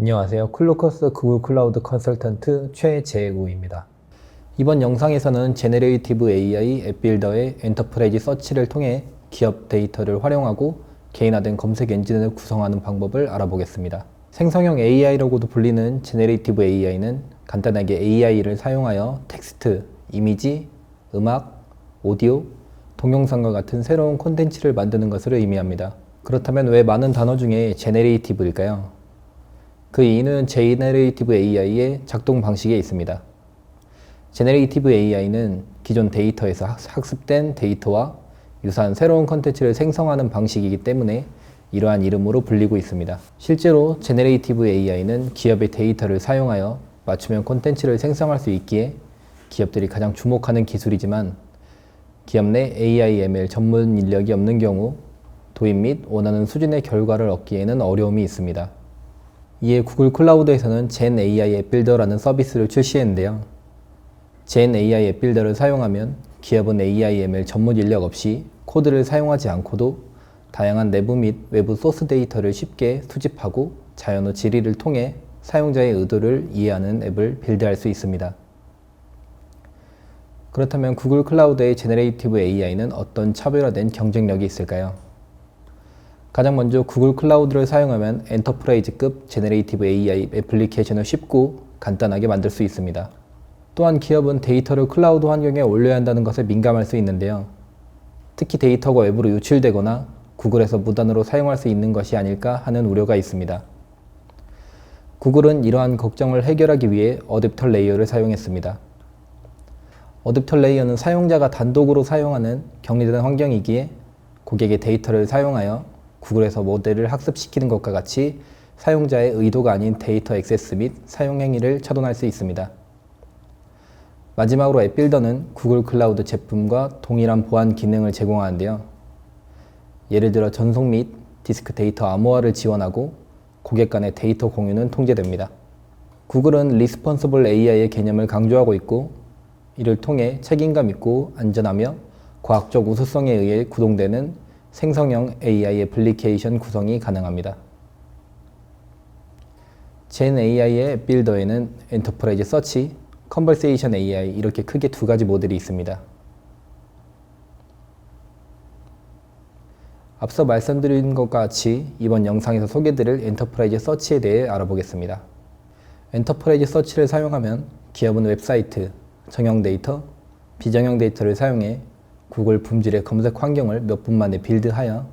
안녕하세요. 클로커스 구글 클라우드 컨설턴트 최재우입니다. 이번 영상에서는 제네레이티브 AI 앱빌더의 엔터프라이즈 서치를 통해 기업 데이터를 활용하고 개인화된 검색 엔진을 구성하는 방법을 알아보겠습니다. 생성형 AI라고도 불리는 제네레이티브 AI는 간단하게 AI를 사용하여 텍스트, 이미지, 음악, 오디오, 동영상과 같은 새로운 콘텐츠를 만드는 것을 의미합니다. 그렇다면 왜 많은 단어 중에 제네레이티브일까요? 그 이유는 제네레이티브 AI의 작동 방식에 있습니다. 제네레이티브 AI는 기존 데이터에서 학습된 데이터와 유사한 새로운 컨텐츠를 생성하는 방식이기 때문에 이러한 이름으로 불리고 있습니다. 실제로 제네레이티브 AI는 기업의 데이터를 사용하여 맞춤형 콘텐츠를 생성할 수 있기에 기업들이 가장 주목하는 기술이지만 기업 내 AI ML 전문 인력이 없는 경우 도입 및 원하는 수준의 결과를 얻기에는 어려움이 있습니다. 이에 구글 클라우드에서는 젠 AI 앱 빌더라는 서비스를 출시했는데요. 젠 AI 앱 빌더를 사용하면 기업은 AI ML 전문 인력 없이 코드를 사용하지 않고도 다양한 내부 및 외부 소스 데이터를 쉽게 수집하고 자연어 질의를 통해 사용자의 의도를 이해하는 앱을 빌드할 수 있습니다. 그렇다면 구글 클라우드의 제네레이티브 AI는 어떤 차별화된 경쟁력이 있을까요? 가장 먼저 구글 클라우드를 사용하면 엔터프라이즈급 제네레이티브 AI 애플리케이션을 쉽고 간단하게 만들 수 있습니다. 또한 기업은 데이터를 클라우드 환경에 올려야 한다는 것에 민감할 수 있는데요. 특히 데이터가 외부로 유출되거나 구글에서 무단으로 사용할 수 있는 것이 아닐까 하는 우려가 있습니다. 구글은 이러한 걱정을 해결하기 위해 어댑터 레이어를 사용했습니다. 어댑터 레이어는 사용자가 단독으로 사용하는 격리된 환경이기에 고객의 데이터를 사용하여 구글에서 모델을 학습시키는 것과 같이 사용자의 의도가 아닌 데이터 액세스 및 사용 행위를 차단할 수 있습니다. 마지막으로 앱빌더는 구글 클라우드 제품과 동일한 보안 기능을 제공하는데요. 예를 들어 전송 및 디스크 데이터 암호화를 지원하고 고객 간의 데이터 공유는 통제됩니다. 구글은 리스폰서블 AI의 개념을 강조하고 있고 이를 통해 책임감 있고 안전하며 과학적 우수성에 의해 구동되는 생성형 AI 애플리케이션 구성이 가능합니다. 젠 AI의 앱 빌더에는 엔터프라이즈 서치, 컨버세이션 AI 이렇게 크게 두 가지 모델이 있습니다. 앞서 말씀드린 것과 같이 이번 영상에서 소개드릴 엔터프라이즈 서치에 대해 알아보겠습니다. 엔터프라이즈 서치를 사용하면 기업은 웹사이트, 정형 데이터, 비정형 데이터를 사용해 구글 품질의 검색 환경을 몇 분 만에 빌드하여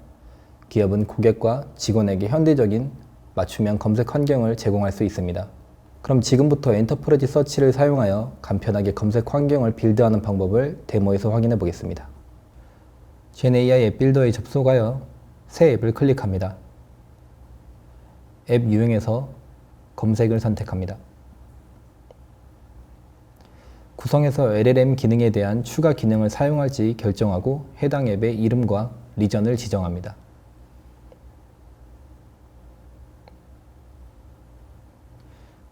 기업은 고객과 직원에게 현대적인 맞춤형 검색 환경을 제공할 수 있습니다. 그럼 지금부터 엔터프라이즈 서치를 사용하여 간편하게 검색 환경을 빌드하는 방법을 데모에서 확인해 보겠습니다. GenAI 앱 빌더에 접속하여 새 앱을 클릭합니다. 앱 유형에서 검색을 선택합니다. 구성에서 LLM 기능에 대한 추가 기능을 사용할지 결정하고 해당 앱의 이름과 리전을 지정합니다.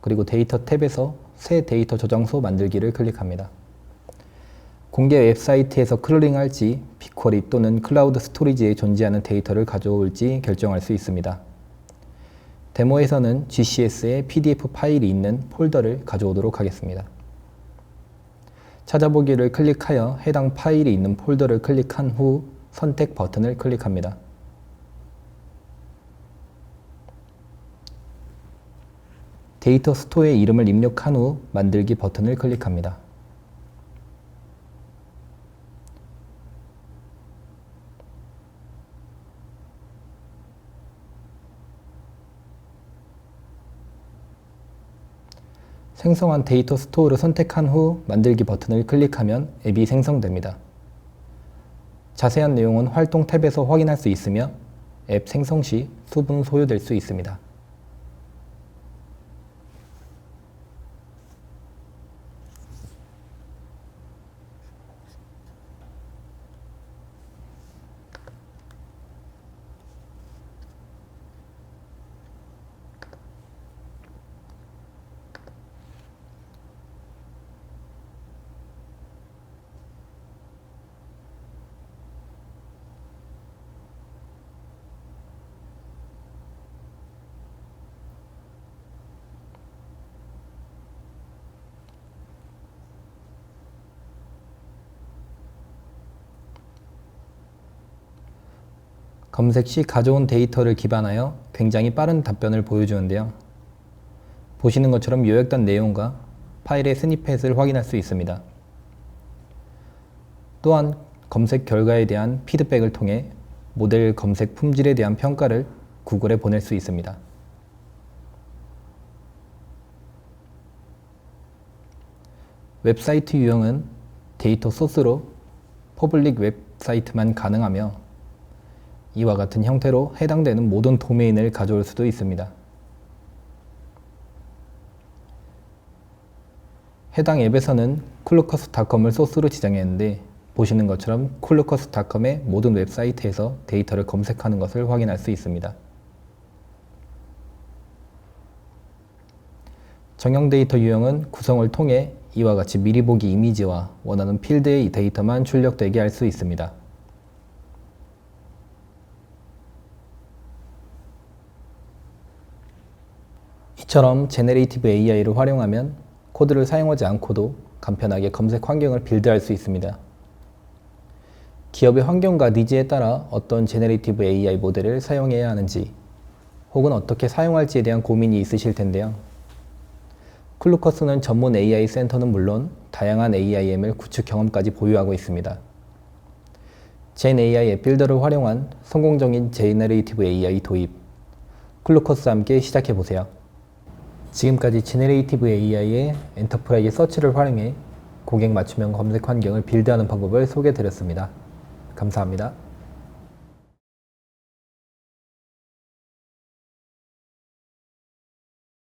그리고 데이터 탭에서 새 데이터 저장소 만들기를 클릭합니다. 공개 웹사이트에서 클롤링할지 빅쿼리 또는 클라우드 스토리지에 존재하는 데이터를 가져올지 결정할 수 있습니다. 데모에서는 GCS에 PDF 파일이 있는 폴더를 가져오도록 하겠습니다. 찾아보기를 클릭하여 해당 파일이 있는 폴더를 클릭한 후 선택 버튼을 클릭합니다. 데이터 스토어의 이름을 입력한 후 만들기 버튼을 클릭합니다. 생성한 데이터 스토어를 선택한 후 만들기 버튼을 클릭하면 앱이 생성됩니다. 자세한 내용은 활동 탭에서 확인할 수 있으며 앱 생성 시 수분 소요될 수 있습니다. 검색 시 가져온 데이터를 기반하여 굉장히 빠른 답변을 보여주는데요. 보시는 것처럼 요약된 내용과 파일의 스니펫을 확인할 수 있습니다. 또한 검색 결과에 대한 피드백을 통해 모델 검색 품질에 대한 평가를 구글에 보낼 수 있습니다. 웹사이트 유형은 데이터 소스로 퍼블릭 웹사이트만 가능하며 이와 같은 형태로 해당되는 모든 도메인을 가져올 수도 있습니다. 해당 앱에서는 쿨루커스닷컴을 소스로 지정했는데 보시는 것처럼 쿨루커스닷컴의 모든 웹사이트에서 데이터를 검색하는 것을 확인할 수 있습니다. 정형 데이터 유형은 구성을 통해 이와 같이 미리 보기 이미지와 원하는 필드의 데이터만 출력되게 할 수 있습니다. 이처럼 제네레이티브 AI를 활용하면 코드를 사용하지 않고도 간편하게 검색 환경을 빌드할 수 있습니다. 기업의 환경과 니즈에 따라 어떤 제네레이티브 AI 모델을 사용해야 하는지 혹은 어떻게 사용할지에 대한 고민이 있으실 텐데요. 클루커스는 전문 AI 센터는 물론 다양한 AIML 구축 경험까지 보유하고 있습니다. 젠 AI 앱 빌더를 활용한 성공적인 제너레이티브 AI 도입. 클루커스와 함께 시작해 보세요. 지금까지 제너레이티브 AI의 엔터프라이즈 서치를 활용해 고객 맞춤형 검색 환경을 빌드하는 방법을 소개해 드렸습니다. 감사합니다.